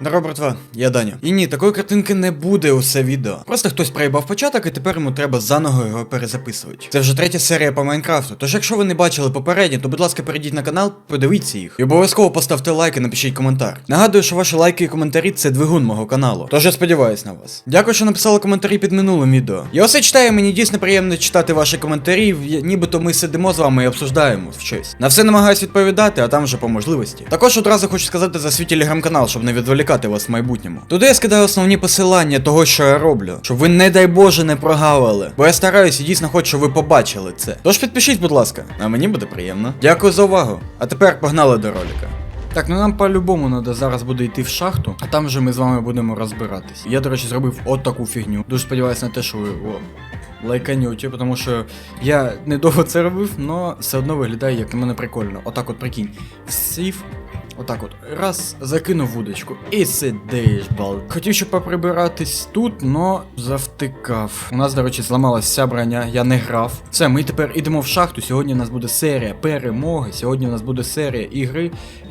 Здорово, братва, я Даня. І ні, такої картинки не буде усе відео. Просто хтось проїбав початок, і тепер йому треба заново його перезаписувати. Це вже третя серія по Майнкрафту. Тож, якщо ви не бачили попередні, то будь ласка, перейдіть на канал, подивіться їх. І обов'язково поставте лайк і напишіть коментар. Нагадую, що ваші лайки і коментарі це двигун мого каналу. Тож я сподіваюсь на вас. Дякую, що написали коментарі під минулим відео. Я усе читаю, мені дійсно приємно читати ваші коментарі, нібито ми сидимо з вами і обсуждаємо щось. На все намагаюсь відповідати, а там вже по можливості. Також одразу хочу сказати за свій телеграм-канал, щоб не відволікати вас в майбутньому. Туди я скидаю основні посилання того, що я роблю, щоб ви, не дай Боже, не прогавили. Бо я стараюся і дійсно хочу, щоб ви побачили це. Тож підпишіть, будь ласка, а мені буде приємно. Дякую за увагу. А тепер погнали до ролика. Так, ну нам по-любому треба зараз буде йти в шахту, а там вже ми з вами будемо розбиратись. Я, до речі, зробив от таку фігню. Дуже сподіваюся на те, що ви лайканюті, тому що я недовго це робив, але все одно виглядає, як на мене прикольно. Отак от прикинь. Сів. Отак от. Раз, закинув вудочку. І сидиш, бал. Хотів, щоб поприбиратись тут, но завтикав. У нас, до речі, зламалась вся броня, я не грав. Все, ми тепер ідемо в шахту. Сьогодні у нас буде серія перемоги. Сьогодні у нас буде серія ігри.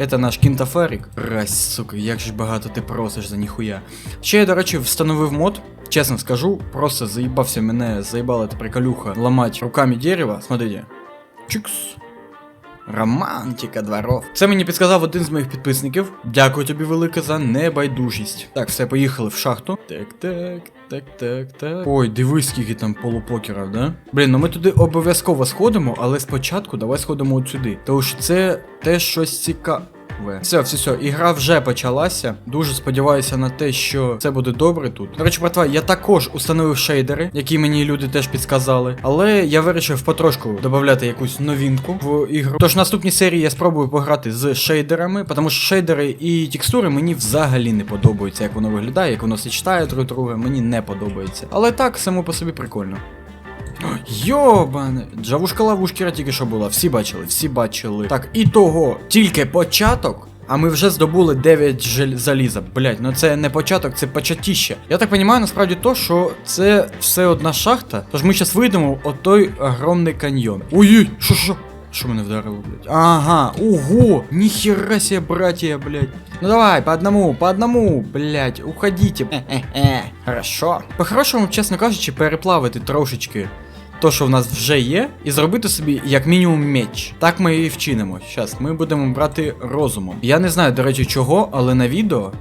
Це наш кінтаферик. Раз, сука, як же багато ти просиш за ніхуя. Ще я, до речі, встановив мод. Чесно скажу, просто заїбався мене, заїбала та приколюха ламати руками дерева. Смотрите. Чикс. Романтика дворов. Це мені підказав один з моїх підписників. Дякую тобі велике за небайдужість. Так, все, поїхали в шахту. Так, так, так, так, так. Ой, дивись, скільки там полупокера, да? Блін, ну ми туди обов'язково сходимо, але спочатку давай сходимо от сюди. Тому що це теж щось цікаве. Все, все, все, ігра вже почалася. Дуже сподіваюся на те, що це буде добре тут. До речі, братва, я також установив шейдери, які мені люди теж підсказали. Але я вирішив потрошку додати якусь новинку в ігру. Тож в наступній серії я спробую пограти з шейдерами, тому що шейдери і текстури мені взагалі не подобаються, як воно виглядає, як воно сочетає друг друга, мені не подобається. Але так, само по собі прикольно. Йобане, джавушка лавушкіра тільки що була, всі бачили, всі бачили. Так, і того, тільки початок. А ми вже здобули 9 жель... заліза. Блять, ну це не початок, це початіще. Я так розумію, насправді то, що це все одна шахта. Тож ми зараз вийдемо в той огромний каньйон. Ой, що, що? Що мене вдарило, блядь? Ага, ого! Ніхера себе, братья, блядь. Ну давай, по одному, по одному, блядь, уходите. Хе-хе-хе. Хорошо. По-хорошому, чесно кажучи, переплавити трошечки то, що в нас вже є, і зробити собі як мінімум меч. Так ми і вчинимо. Щас, ми будемо брати розумом. Я не знаю, до речі, чого, але на відео.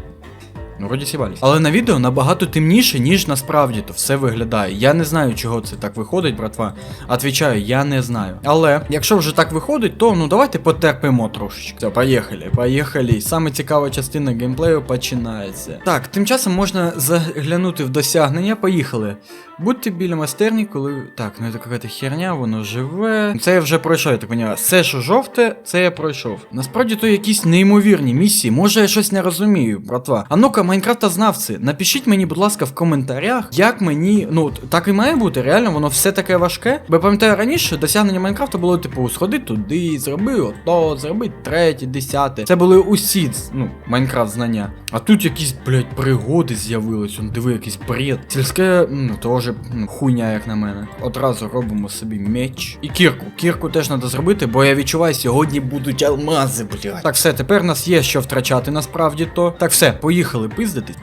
Ну, вроді сібались. Але на відео набагато темніше, ніж насправді то все виглядає. Я не знаю, чого це так виходить, братва. Отвічаю, я не знаю. Але якщо вже так виходить, то ну давайте потерпимо трошечки. Все, поїхали, поїхали. Саме цікава частина геймплею починається. Так, тим часом можна заглянути в досягнення. Поїхали. Будьте біля майстерні, коли. Так, ну це якась херня, воно живе. Це я вже пройшов, я так розумію. Все, що жовте, це я пройшов. Насправді то якісь неймовірні місії. Може я щось не розумію, братва. А ну-ка, Майнкрафта знавці, напишіть мені, будь ласка, в коментарях, як мені. Ну, так і має бути, реально, воно все таке важке. Бо я пам'ятаю раніше, досягнення Майнкрафта було, типу, сходи туди, зроби ото, зроби третє, десяте. Це були усі, ну, Майнкрафт знання. А тут якісь, блядь, пригоди з'явились. Он диви, якийсь бред. Сільське, ну, теж ну, хуйня, як на мене. Одразу робимо собі меч. І кірку. Кірку теж треба зробити, бо я відчуваю, сьогодні будуть алмази, блядь. Так, все, тепер нас є що втрачати насправді то. Так, все, поїхали пиздитись.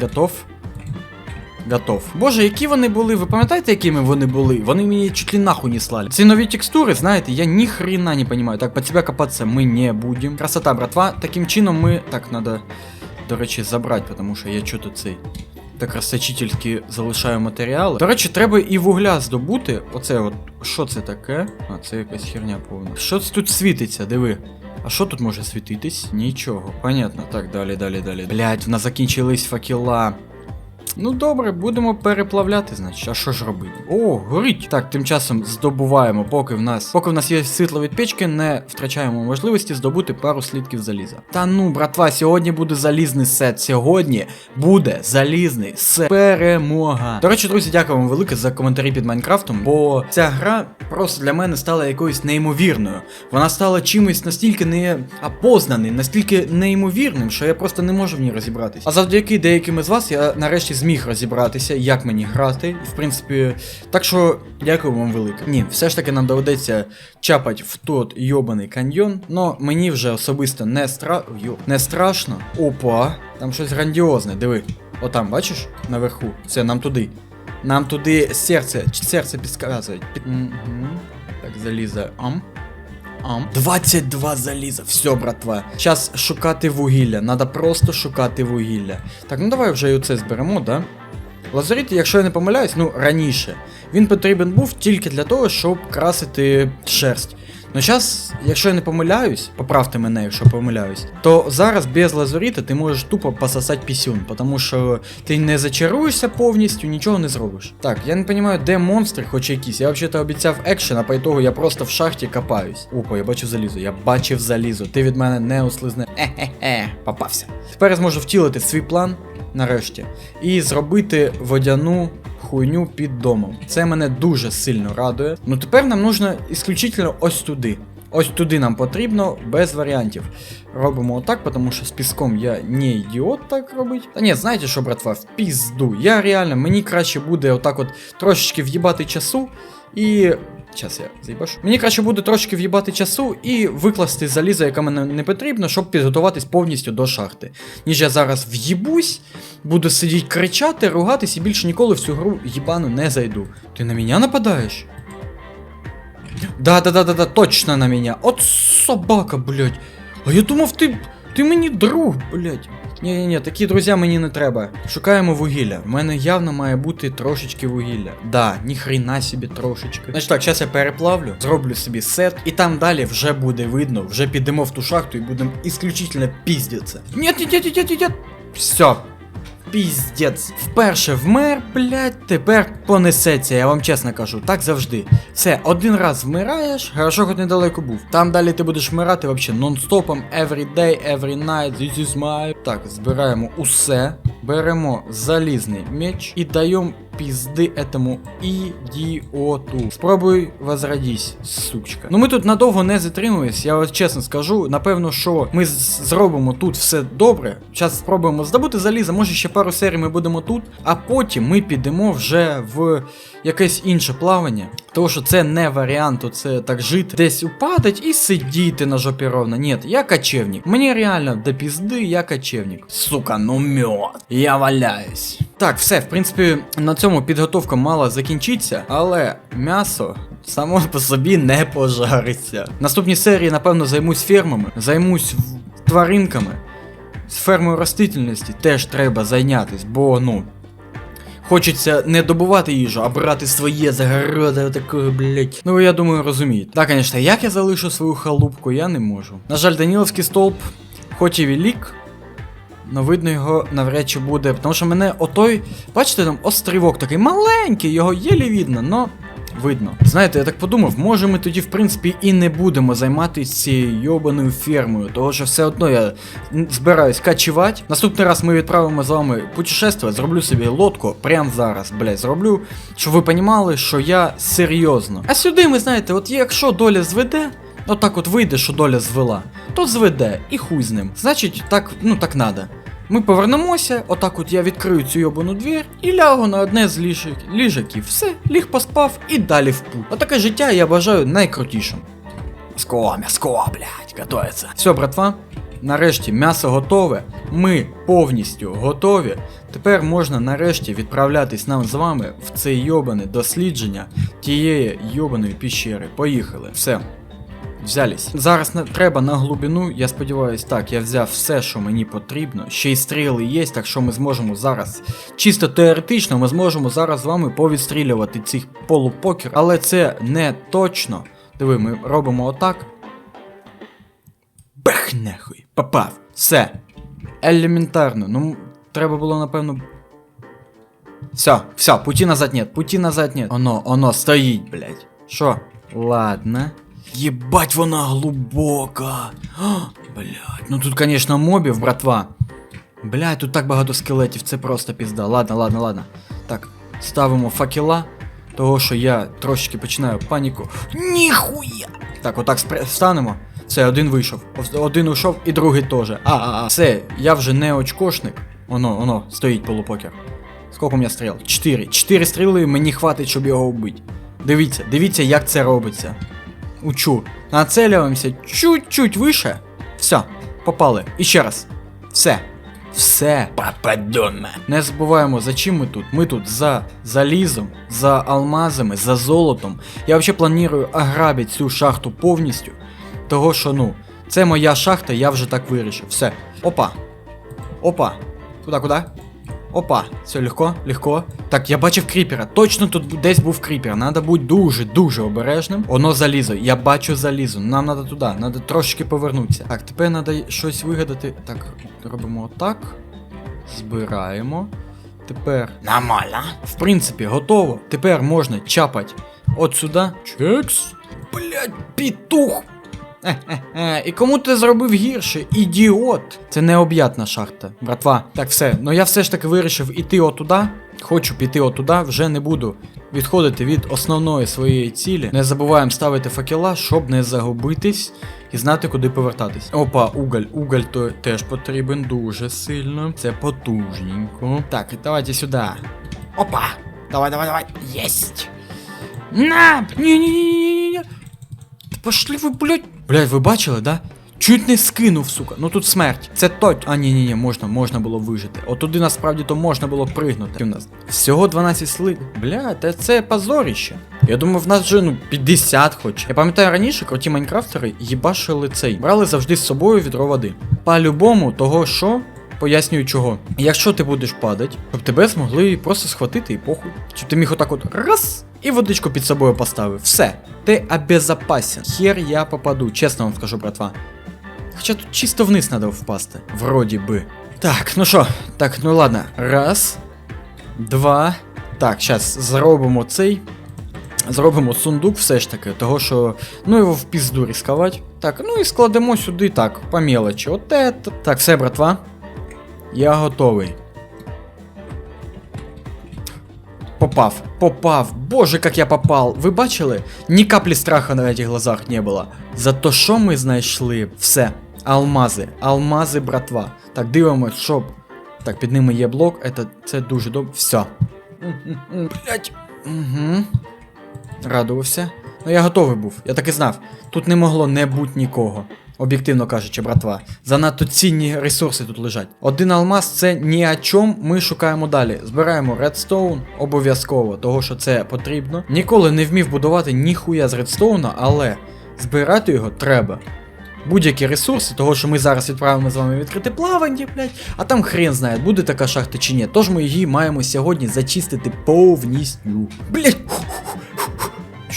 Готов. Готов. Боже, які вони були, ви пам'ятаєте, якими вони були? Вони мені чуть ли нахуй не слали. Ці нові текстури, знаєте, я ні хрена не понимаю. Так, под тебя копаться мы не будем. Красота, братва. Таким чином ми. Так, надо, до речі, забрати, тому що я чого-то цей. Так розсачительськи залишаю матеріали. До речі, треба і вугля здобути. Оце от. Що це таке? А, це якась херня повна. Що це тут світиться, диви. А що тут може світитись? Нічого. Понятно. Так, далі, далі, далі. Блять, в нас закінчились факела. Ну добре, будемо переплавляти, значить. А що ж робити? О, горить! Так, тим часом здобуваємо, поки в нас. Поки в нас є світло від печки, не втрачаємо можливості здобути пару слідків заліза. Та ну, братва, сьогодні буде залізний сет. Сьогодні буде залізний сет. Перемога. До речі, друзі, дякую вам велике за коментарі під Майнкрафтом, бо ця гра просто для мене стала якоюсь неймовірною. Вона стала чимось настільки неопознаним, настільки неймовірним, що я просто не можу в ній розібратись. А завдяки деяким із вас я нарешті зміг розібратися, як мені грати. І, в принципі, так що дякую вам велике. Ні, все ж таки нам доведеться чапать в тот йобаний каньйон. Но мені вже особисто не стра... Йо, не страшно. Опа, там щось грандіозне, диви. Отам, бачиш? Наверху. Все, нам туди. Нам туди серце, серце підказують. Під... Мгм. Так, заліза. Ам. Ам. 22 заліза. Все, братва. Час шукати вугілля. Надо просто шукати вугілля. Так, ну давай вже і оце зберемо, да? Лазаріт, якщо я не помиляюсь, ну раніше. Він потрібен був тільки для того, щоб красити шерсть. Ну зараз, якщо я не помиляюсь, поправте мене, якщо помиляюсь, то зараз без лазуріта ти можеш тупо пососати пісюн, тому що ти не зачаруєшся повністю, нічого не зробиш. Так, я не розумію, де монстри, хоч якісь. Я взагалі обіцяв екшен, а по ітогу я просто в шахті копаюсь. Опа, я бачив залізо, я бачив залізо. Ти від мене не услизне. Е-е-е, попався. Тепер я зможу втілити свій план нарешті і зробити водяну хуйню під домом. Це мене дуже сильно радує. Ну тепер нам нужно ісключительно ось туди. Ось туди нам потрібно, без варіантів. Робимо отак, тому що з піском я не ідіот так робить. Та ні, знаєте що, братва, в пізду. Я реально, мені краще буде отак от трошечки в'їбати часу і. Час я заїбашу. Мені краще буде трошки в'їбати часу і викласти залізо, яке мене не потрібно, щоб підготуватись повністю до шахти. Ніж я зараз в'їбусь, буду сидіти кричати, ругатись і більше ніколи в цю гру їбану не зайду. Ти на мене нападаєш? Да-да-да-да-да, точно на меня. От собака, блядь. А я думав, ти. Ти мені друг, блядь. Ні-ні-ні, такі друзі мені не треба. Шукаємо вугілля. В мене явно має бути трошечки вугілля. Да, ніхрена собі трошечки. Значить так, зараз я переплавлю, зроблю собі сет, і там далі вже буде видно, вже підемо в ту шахту і будемо ісключительно піздятися. Ні, ні, ні, ні, ні, ні. Все. Піздець. Вперше вмер, блять, тепер понесеться, я вам чесно кажу, так завжди. Все, один раз вмираєш, хорошо хоч недалеко був. Там далі ти будеш вмирати вообще нон-стопом, every day, every night, this is my. Так, збираємо усе, беремо залізний меч і даємо пізди этому ідіоту. Спробуй возродись, сучка. Ну ми тут надовго не затримуємось, я от чесно скажу. Напевно, що ми зробимо тут все добре. Зараз спробуємо здобути залізо, може ще пару серій ми будемо тут, а потім ми підемо вже в якесь інше плавання. Тому що це не варіант, це так жити, десь упадать і сидіти на жопі ровно. Ні, я кочевник. Мені реально до пізди, я кочевник. Сука, ну мед. Я валяюсь. Так, все, в принципі, на цьому підготовка мала закінчитися, але м'ясо само по собі не пожариться. В наступній серії, напевно, займусь фермами, займусь тваринками. З фермою ростительності теж треба зайнятись, бо ну. Хочеться не добувати їжу, а брати своє загороди такого, блять. Ну я думаю, розумієте. Так, звісно, як я залишу свою халупку, я не можу. На жаль, Даніловський стовп, хоч і велик, но видно його навряд чи буде. Тому що мене отой, бачите, там острівок такий маленький, його єлі видно, но видно. Знаєте, я так подумав, може ми тоді, в принципі, і не будемо займатися цією йобаною фермою, того що все одно я збираюсь качувати. Наступний раз ми відправимо з вами путешествувати, зроблю собі лодку прямо зараз, блядь, зроблю, щоб ви понімали, що я серйозно. А сюди ми знаєте, от якщо доля зведе. Отак от вийде, що доля звела, то зведе і хуй з ним. Значить, так, ну так надо. Ми повернемося, отак от я відкрию цю йобану двір і лягу на одне з ліжок, ліжаків. Все, ліг поспав і далі в путь. Отаке життя я бажаю найкрутішим. М'яско, м'яско, блядь, готується. Все, братва. Нарешті м'ясо готове. Ми повністю готові. Тепер можна нарешті відправлятись нам з вами в це йобане дослідження тієї йобаної піщери. Поїхали. Все. Взялись. Зараз на, треба на глибину, я сподіваюся, так, я взяв все, що мені потрібно. Ще й стріли є, так що ми зможемо зараз. Чисто теоретично, ми зможемо зараз з вами повідстрілювати цих полупокер, але це не точно. Диви, ми робимо отак. Бах нахуй, попав. Все. Елементарно. Ну, треба було, напевно. Все, все, пути назад нет, пути назад нет. Оно, оно стоїть, блядь. Що? Ладно. Єбать, вона глибока. А, Блядь, ну тут, конечно, мобів, братва. Блядь, тут так багато скелетів, це просто пізда. Ладно, ладно, ладно. Так, ставимо факела. Того, що я трошечки починаю паніку. Ніхуя! Так, отак встанемо. Все, один вийшов. Один ушов і другий теж. А, а, а. Все, я вже не очкошник. Оно, оно, стоїть полупокер. Сколько у мене стріл? Чотири. Чотири стріли мені хватить, щоб його вбити. Дивіться, дивіться, як це робиться. Учу. Нацелюємося чуть-чуть вище. Все, попали. І ще раз. Все. Все. Пападома. Не забуваємо, за чим ми тут. Ми тут за залізом, за алмазами, за золотом. Я взагалі планую ограбити цю шахту повністю. Того, що ну, це моя шахта, я вже так вирішив. Все. Опа. Опа. Куда, куда? Опа, все легко, легко. Так, я бачив кріпера. Точно тут десь був кріпер. Надо бути дуже, дуже обережним. Воно залізо. Я бачу залізо. Нам треба туди, треба трошки повернутися. Так, тепер треба щось вигадати. Так, робимо отак. Збираємо. Тепер. Нормально. В принципі, готово. Тепер можна чапати от сюди. Чекс. Блять, пітух. Е-е-е, І кому ти зробив гірше? Ідіот! Це необ'ятна шахта, братва. Так, все. Ну я все ж таки вирішив іти отуда. Хочу піти отуда, вже не буду відходити від основної своєї цілі. Не забуваємо ставити факела, щоб не загубитись і знати, куди повертатись. Опа, уголь. Уголь то теж потрібен дуже сильно. Це потужненько. Так, давайте сюди. Опа! Давай, давай, давай. Єсть! На! Ні-ні-ні-ні-ні! Пошли ви, блядь. Блядь, ви бачили, да? Чуть не скинув, сука. Ну тут смерть. Це точно. А, ні, ні, ні, можна, можна було вижити. От туди насправді то можна було пригнути. У нас всього 12 слив. Бля, та це позоріще. Я думав, в нас вже ну 50 хоч. Я пам'ятаю раніше, круті майнкрафтери їбашили цей. Брали завжди з собою відро води. По-любому, того що. Пояснюю чого. Якщо ти будеш падати, щоб тебе змогли просто схватити і похуй. Щоб ти міг отак от раз і водичку під собою поставив. Все. Ти обезопасен. Хер я попаду, чесно вам скажу, братва. Хоча тут чисто вниз треба впасти. Вроді би. Так, ну що, так, ну ладно. Раз. Два. Так, зараз зробимо цей. Зробимо сундук все ж таки, того що. Ну його в пізду ризикувати. Так, ну і складемо сюди так, по мелочі. От. Так, все, братва. Я готовий. Попав, попав. Боже, как я попал. Ви бачили? Ні каплі страха на этих глазах не було. Зато що ми знайшли? Все. Алмази. Алмази, братва. Так, дивимось, щоб. Так, під ними є блок. Это, це дуже добре. Все. Блять. Угу. Радувався. Ну я готовий був, я так і знав. Тут не могло не бути нікого. Об'єктивно кажучи, братва. Занадто цінні ресурси тут лежать. Один алмаз це ні о чому, ми шукаємо далі. Збираємо редстоун обов'язково, того що це потрібно. Ніколи не вмів будувати ніхуя з редстоуна, але збирати його треба. Будь-які ресурси, того що ми зараз відправимо з вами відкрите плавання, блядь, а там хрен знає, буде така шахта чи ні. Тож ми її маємо сьогодні зачистити повністю. Блядь!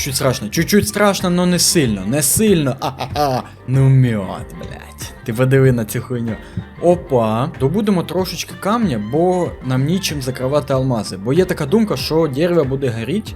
Чуть страшно, чуть-чуть страшно, но не сильно, не сильно. А-ха-ха. Ну мед, блядь. Ти подиви на цю хуйню. Опа. Добудемо трошечки камня, бо нам нічим закривати алмази. Бо є така думка, що дерево буде горіти,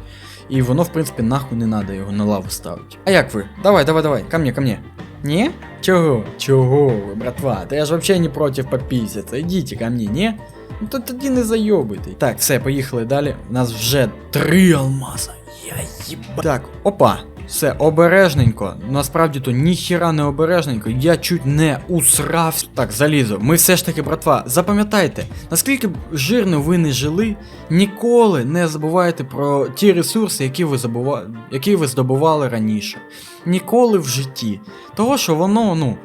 і воно, в принципі, нахуй не треба його на лаву ставити. А як ви? Давай, давай, давай, ко мне, ко мне. Ні? Чого? Чого ви, братва? Та я ж вообще не проти попісяться. Ідіть ко мне, ні? Ну то тоді не зайобуйте. Так, все, поїхали далі. У нас вже три алмаза. Я їба. Так, опа. Все, обережненько. Насправді то ніхіра не обережненько. Я чуть не усрав. Так, залізо. Ми все ж таки, братва, запам'ятайте, наскільки б жирно ви не жили, ніколи не забувайте про ті ресурси, які ви забува... які ви здобували раніше. Ніколи в житті. Того, що воно, ну.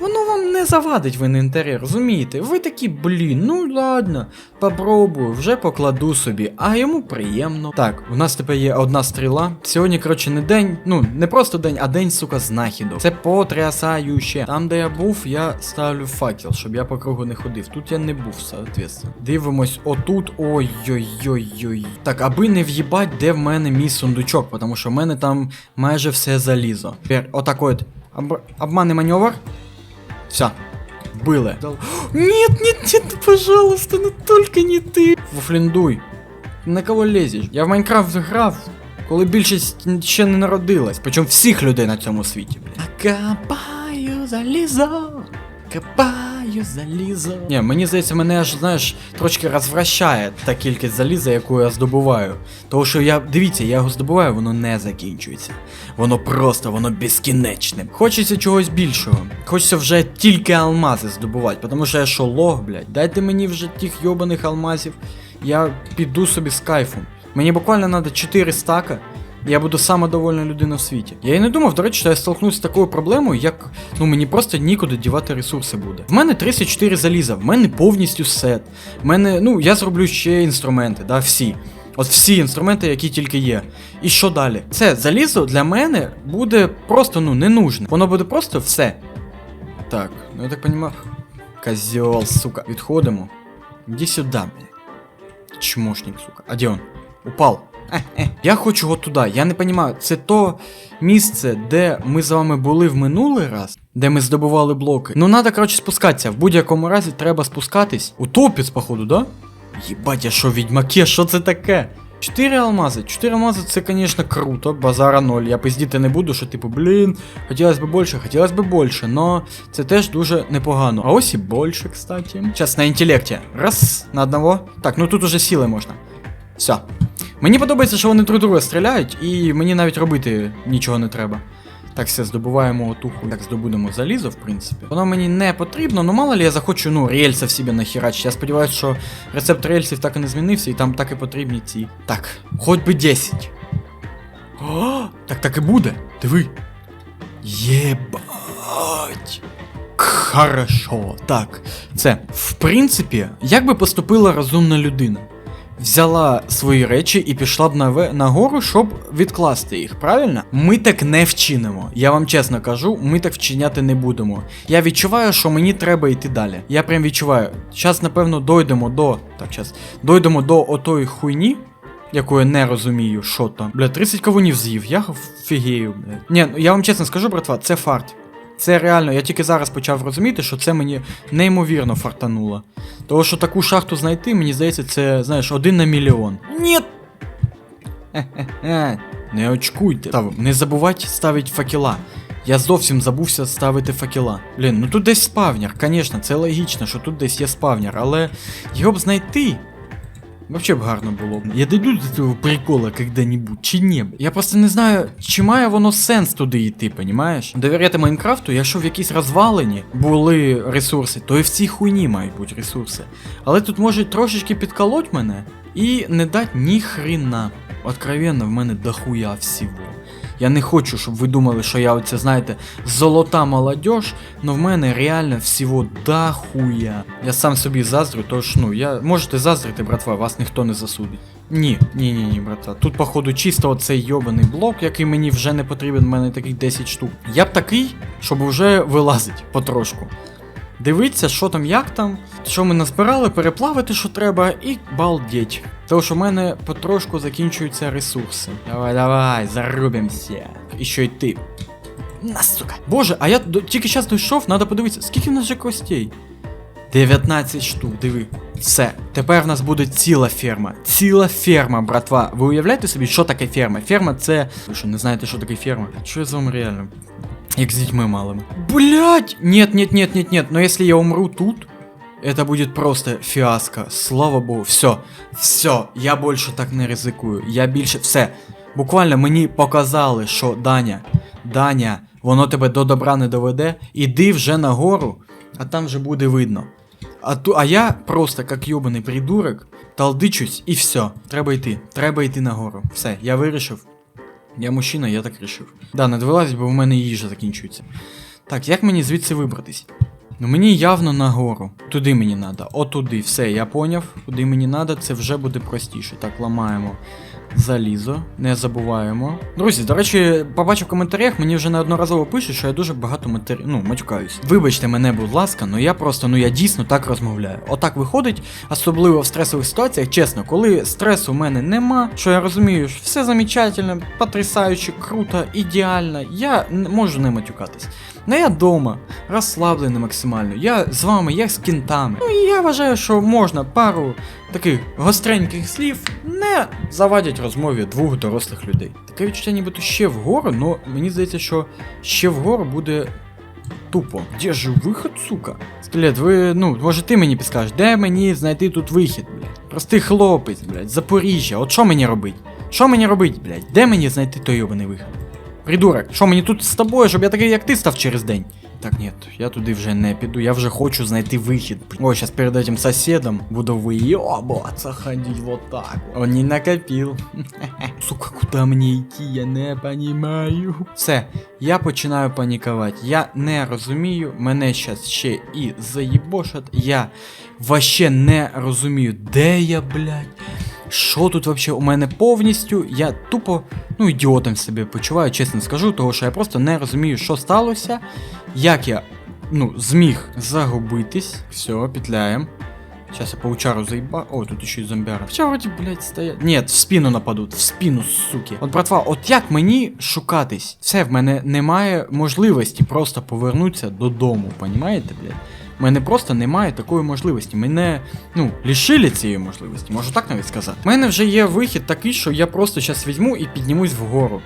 Воно завадить в інвентарі, розумієте? Ви такі, блін, ну ладно, попробую, вже покладу собі, а йому приємно. Так, у нас тепер є одна стріла. Сьогодні, коротше, не день, ну, не просто день, а день, сука, знахідок. Це потрясаюче. Там, де я був, я ставлю факел, щоб я по кругу не ходив. Тут я не був, соответственно. Дивимось, отут. Ой-ой-ой-ой. Так, аби не в'їбать, де в мене мій сундучок, тому що в мене там майже все залізо. Тепер отак от. Об... Обманний маневр. Все. Были. Нет, нет, нет, пожалуйста, ну только не ты. Вуфліндуй. На кого лезеш? Я в Майнкрафт грав, коли більшість ще не народилась. Причому всіх людей на цьому світі, блін. Копаю залізо. Копаю Залізо. Ні, мені здається, мене аж, знаєш, трошки розвращає та кількість заліза, яку я здобуваю. Тому що я, дивіться, я його здобуваю, воно не закінчується. Воно просто, воно безкінечне. Хочеться чогось більшого. Хочеться вже тільки алмази здобувати, тому що я що лох, блядь. Дайте мені вже тих йобаних алмазів. я піду собі з кайфом. Мені буквально треба 4 стака. Я буду сама довольна людина в світі. Я і не думав, до речі, що я столкнусь з такою проблемою, як ну мені просто нікуди дівати ресурси буде. В мене 34 заліза, в мене повністю сет. В мене, ну, я зроблю ще інструменти, да, всі. От всі інструменти, які тільки є. І що далі? Це залізо для мене буде просто ну не нужне. Воно буде просто все. Так, ну я так понимаю. Козел, сука. Відходимо. Іди сюди, блядь. Чмошник, сука. А де он? Упал. Я хочу от туди. Я не розумію, це то місце, де ми з вами були в минулий раз, де ми здобували блоки. Ну, треба, коротше, спускатися. В будь-якому разі треба спускатись. Утопець, походу, да? Єбать, я що, відьмаки, що це таке? Чотири алмази. Чотири алмази це, звісно, круто, базара ноль. Я пиздіти не буду, що типу, блін, хотілося б більше, хотілося б більше, но це теж дуже непогано. А ось і більше, кстати. Зараз на інтелекті. Раз, на одного. Так, ну тут уже сіли можна. Все. Мені подобається, що вони друг друга стріляють, і мені навіть робити нічого не треба. Так, все, здобуваємо отуху. Так, здобудемо залізо, в принципі. Воно мені не потрібно, ну мало ли я захочу, ну, рельсів собі нахерачити. Я сподіваюся, що рецепт рельсів так і не змінився, і там так і потрібні ці. Так, хоч би 10. О, так так і буде. Диви. Єбать. Хорошо. Так. Це, в принципі, як би поступила розумна людина? Взяла свої речі і пішла б наве- нагору, щоб відкласти їх, правильно? Ми так не вчинимо. Я вам чесно кажу, ми так вчиняти не будемо. Я відчуваю, що мені треба йти далі. Я прям відчуваю. Зараз, напевно, дойдемо до. Так, зараз. Дойдемо до отої хуйні, яку я не розумію, що там. Бля, 30 кавунів з'їв, я фігею, бля. Ні, ну я вам чесно скажу, братва, це фарт. Це реально, я тільки зараз почав розуміти, що це мені неймовірно фартануло. Тому що таку шахту знайти, мені здається, це, знаєш, один на мільйон. Ні. Не очкуйте. Не забувайте ставити факела. Я зовсім забувся ставити факела. Блін, ну тут десь спавнер, звісно, це логічно, що тут десь є спавнер, але його б знайти. Вообще б гарно було б. Я дойду до цього прикола когда-небудь, чи ні? Я просто не знаю, чи має воно сенс туди йти, понімаєш? Довіряти Майнкрафту, якщо в якійсь розвалені були ресурси, то і в цій хуйні мають бути ресурси. Але тут може трошечки підколоть мене і не дать ні хрена. Откровенно, в мене дохуя всього. Я не хочу, щоб ви думали, що я оце, знаєте, золота молодь, но в мене реально всього дахуя. Я сам собі заздрю, тож ну, я можете заздрити, братва, вас ніхто не засудить. Ні, ні, ні, ні, брата. Тут, походу, чисто оцей йобаний блок, який мені вже не потрібен, в мене таких 10 штук. Я б такий, щоб вже вилазить потрошку. Дивіться, що там, як там, що ми назбирали, переплавити, що треба, і балдеть. Тому що в мене потрошку закінчуються ресурси. Давай, давай, зарубимося. І що йти. На, сука. Боже, а я тільки зараз дійшов, треба подивитися, скільки в нас же костей? 19 штук, диви. Все, тепер в нас буде ціла ферма. Ціла ферма, братва. Ви уявляєте собі, що таке ферма? Ферма це. Ви що, не знаєте, що таке ферма? Що я з вами реально? Як з дітьми малими. Блять! Нет, нет, нет, нет, нет. Но если я умру тут, это будет просто фиаско. Слава богу, все. Все, я більше так не ризикую. Я більше. Все. Буквально мені показали, що Даня, Даня, воно тебе до добра не доведе. Іди вже нагору, а там вже буде видно. А, ту, а я просто, як йобаний придурок, талдичусь і все. Треба йти. Треба йти нагору. Все, я вирішив. Я мужчина, я так рішив. Да, не вилазить, бо в мене їжа закінчується. Так, як мені звідси вибратись? Ну мені явно нагору. Туди мені треба. Отуди. Все, я поняв. Куди мені треба, це вже буде простіше. Так, ламаємо залізо, не забуваємо. Друзі, до речі, побачив в коментарях, мені вже неодноразово пишуть, що я дуже багато матері... ну, матюкаюсь. Вибачте мене, будь ласка, ну я просто, ну я дійсно так розмовляю. Отак виходить, особливо в стресових ситуаціях, чесно, коли стресу у мене нема, що я розумію, що все замечательно, потрясаюче, круто, ідеально, я не можу не матюкатись. Ну я дома, розслаблений максимально. Я з вами, як з кінтами. Ну і я вважаю, що можна пару таких гостреньких слів не завадять розмові двох дорослих людей. Таке відчуття, нібито ще вгору, але мені здається, що ще вгору буде тупо. Де ж вихід, сука? Скелет, ви, ну, може ти мені підскажеш, де мені знайти тут вихід, блядь? Простий хлопець, блядь, Запоріжжя, от що мені робить? Що мені робить, блядь? Де мені знайти той йобаний вихід? Придурок, що мені тут з тобою, щоб я такий, як ти став через день? Так, ні, я туди вже не піду, я вже хочу знайти вихід. О, зараз перед этим сусідом буду вийобуватися ходить вот так. Он не накопив. Сука, куди мені йти, я не понімаю. Все, я починаю панікувати. Я не розумію, мене зараз ще і заїбошать. Я вообще не розумію, де я, блядь. Що тут вообще у мене повністю? Я тупо, ну, ідіотом себе почуваю, чесно скажу, того що я просто не розумію, що сталося, як я, ну, зміг загубитись. Все, петляем. Сейчас я паучару заеба... О, тут еще и зомбяра. Хоча вроді, блядь, стоять. Нет, в спину нападуть, в спину, суки. От, братва, от як мені шукатись? Все, в мене немає можливості просто повернутися додому, понімаєте, блядь? У мене просто немає такої можливості. Мене, ну, лишили цієї можливості, можу так навіть сказати. У мене вже є вихід такий, що я просто зараз візьму і піднімусь вгору.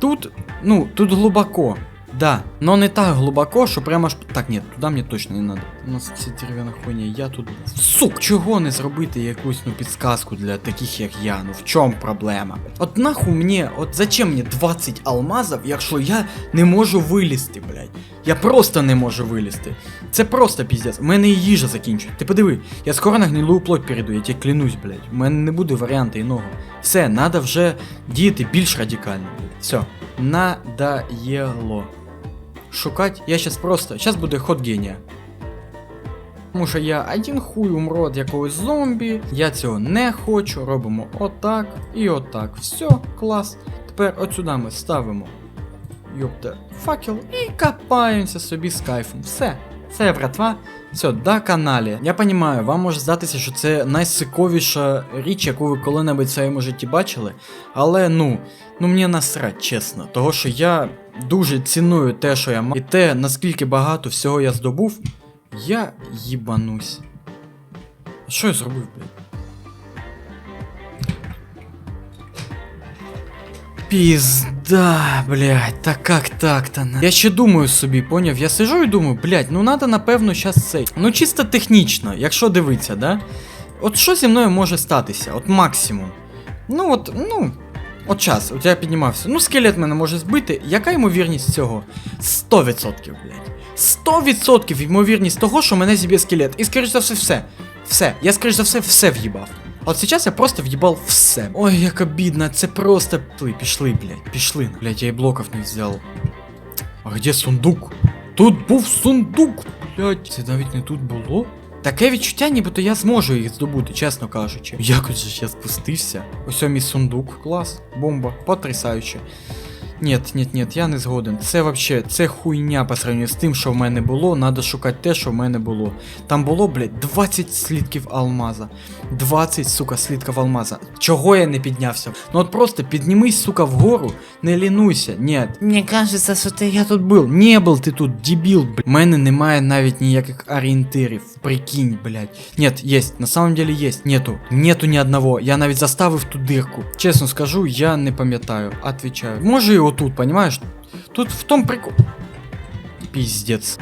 Тут, ну, тут глибоко. Да, но не так глибоко, що прямо аж. Так, ні, туди мені точно не надо. У нас ці дерев'яна хуйня, я тут. Сук! Чого не зробити якусь ну підсказку для таких, як я? Ну в чому проблема? От нахуй мені, от зачем мені 20 алмазів, якщо я не можу вилізти, блядь? Я просто не можу вилізти. Це просто піздець. У мене і їжа закінчує. Ти подиви, я скоро на гнилу плоть перейду, я тебе клянусь, блядь. У мене не буде варіанту іного. Все, надо вже діяти більш радикально. Все, надоело. Шукать я щас просто. Щас буде ход генія. Тому що я один хуй умру від якогось зомбі. Я цього не хочу. Робимо отак і отак. Все, клас. Тепер от сюди ми ставимо. Йопта, факел і копаємося собі з кайфом. Все. Це братва. Все, до каналі. Я розумію, вам може здатися, що це найсиковіша річ, яку ви коли-небудь в своєму житті бачили. Але ну, ну мені насрать, чесно. Того що я дуже ціную те, що я мав, і те, наскільки багато всього я здобув, я їбанусь. А що я зробив, блядь? Пізда, блядь, та как так-то? Я ще думаю собі, поняв? Я сижу і думаю, блядь, ну надо напевно щас цей. Ну чисто технічно, якщо дивитися, да? От що зі мною може статися? От максимум. Ну от, ну. От час, от я піднімався. Ну, скелет мене може збити. Яка ймовірність цього? 100%, блядь. 100% ймовірність того, що мене зіб'є скелет. І скоріш за все, все. Все. Я скоріш за все, все в'їбав. От сейчас я просто в'їбав все. Ой, як обідно, це просто. Пішли, пішли, блядь, пішли. Блядь, я і блоків не взяв. А где сундук? Тут був сундук, блядь. Це навіть не тут було. Таке відчуття, нібито я зможу їх здобути, чесно кажучи. Якось же я спустився. Ось мій сундук. Клас, бомба, потрясаюче. Нет, нет, нет, я не згоден. Це вообще, це хуйня по сравнению з тим, що в мене було. Надо шукати те, що в мене було. Там було, блядь, 20 слідків алмаза. 20, сука, слідків алмаза. Чого я не піднявся? Ну от просто піднімись, сука, вгору, не лінуйся. Ні. Мені кажеться, що ти я тут був. Не був ти тут, дебіл, блядь. У мене немає навіть ніяких орієнтирів. Прикинь, блядь. Нет, есть, на самом деле есть. Нету. Нету ні одного. Я навіть заставив ту дирку. Чесно скажу, я не пам'ятаю. Отвечаю. Може і отут, понимаешь? Тут в том прикол. Піздець.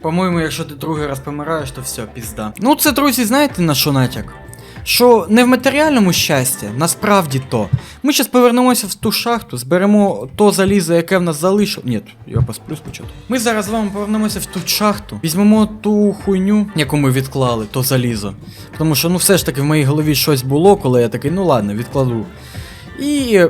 По-моєму, якщо ти другий раз помираєш, то все, пізда. Ну, це, друзі, знаєте на що натяк? Що не в матеріальному щасті, насправді то. Ми зараз повернемося в ту шахту, зберемо то залізо, яке в нас залишило. Ні, я посплю спочатку. Ми зараз з вами повернемося в ту шахту, візьмемо ту хуйню, яку ми відклали, то залізо. Тому що, ну, все ж таки в моїй голові щось було, коли я такий, ну ладно, відкладу. І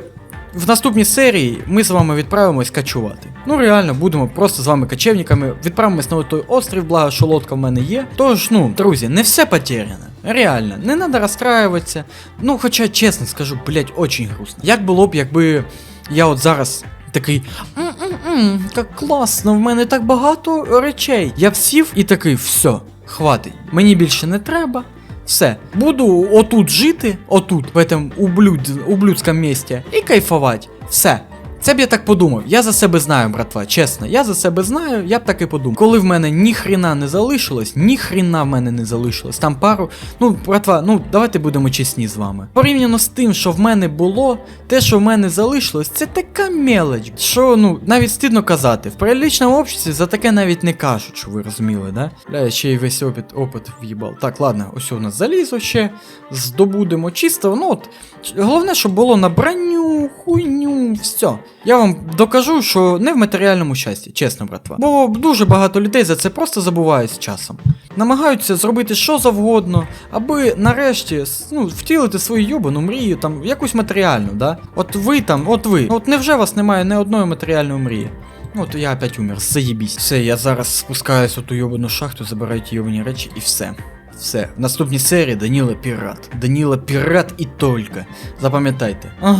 в наступній серії ми з вами відправимось качувати. Ну реально, будемо просто з вами качевниками, відправимось на той острів, благо, що лодка в мене є. Тож, ну, друзі, не все потеряно. Реально, не треба розстраюватися. Ну, хоча, чесно скажу, блять, очень грустно. Як було б, якби я от зараз такий. «М-м-м, як класно, в мене так багато речей. Я сів і такий, все, хватить, мені більше не треба. Все, буду отут жити, отут, в этом ублюд, ублюдському месте, і кайфувати. Все. Це б я так подумав. Я за себе знаю, братва, чесно. Я за себе знаю, я б так і подумав. Коли в мене ні хрена не залишилось, ні хрена в мене не залишилось. Там пару. Ну, братва, ну давайте будемо чесні з вами. Порівняно з тим, що в мене було, те, що в мене залишилось, це така мелоч. Що, ну, навіть стидно казати. В приличному обществі за таке навіть не кажуть, що ви розуміли, да? Бля, я ще й весь опит, опит в'їбав. Так, ладно, ось у нас залізо ще. Здобудемо чисто. Ну от. Головне, щоб було на броню, хуйню, все. Я вам докажу, що не в матеріальному щасті, чесно, братва. Бо дуже багато людей за це просто забувають з часом. Намагаються зробити що завгодно, аби нарешті ну, втілити свою йобану мрію, там, якусь матеріальну, да? От ви там, от ви. От невже вас немає ні одної матеріальної мрії? Ну, От я опять умер, заєбісь. Все, я зараз спускаюсь у ту йобану шахту, забираю ті йобані речі і все. Все. В наступній серії Даніла Пірат. Даніла Пірат і тільки. Запам'ятайте. Ах,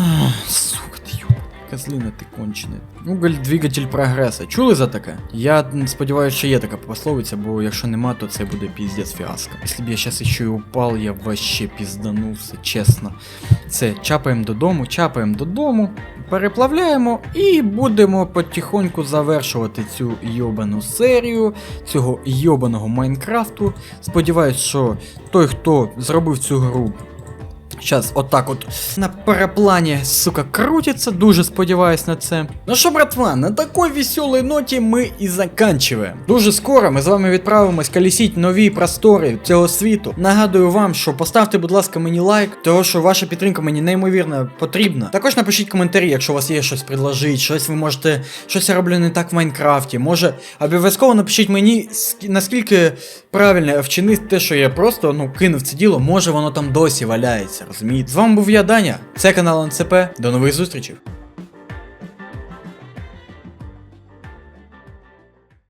сука. Козлина ти кончений. Уголь двигатель прогреса. Чули за таке? Я сподіваюся, що є така пословиця, бо якщо нема, то це буде піздець фіаско. Якщо б я зараз ще й упав, я вообще пізданувся, чесно. Все, чапаємо додому, чапаємо додому, переплавляємо і будемо потихоньку завершувати цю йобану серію цього йобаного Майнкрафту. Сподіваюсь, що той, хто зробив цю гру. Зараз отак от на параплані, сука, крутиться, дуже сподіваюсь на це. Ну що, братва, на такой веселій ноті ми і заканчиваємо. Дуже скоро ми з вами відправимось колісіть нові простори цього світу. Нагадую вам, що поставте, будь ласка, мені лайк, тому що ваша підтримка мені неймовірно потрібна. Також напишіть коментарі, якщо у вас є щось предложити, щось ви можете, щось я роблю не так в Майнкрафті. Може, обов'язково напишіть мені, наскільки правильно вчинити те, що я просто ну кинув це діло, може воно там досі валяється, розумієте? З вами був я, Даня, це канал НЦП. До нових зустрічей.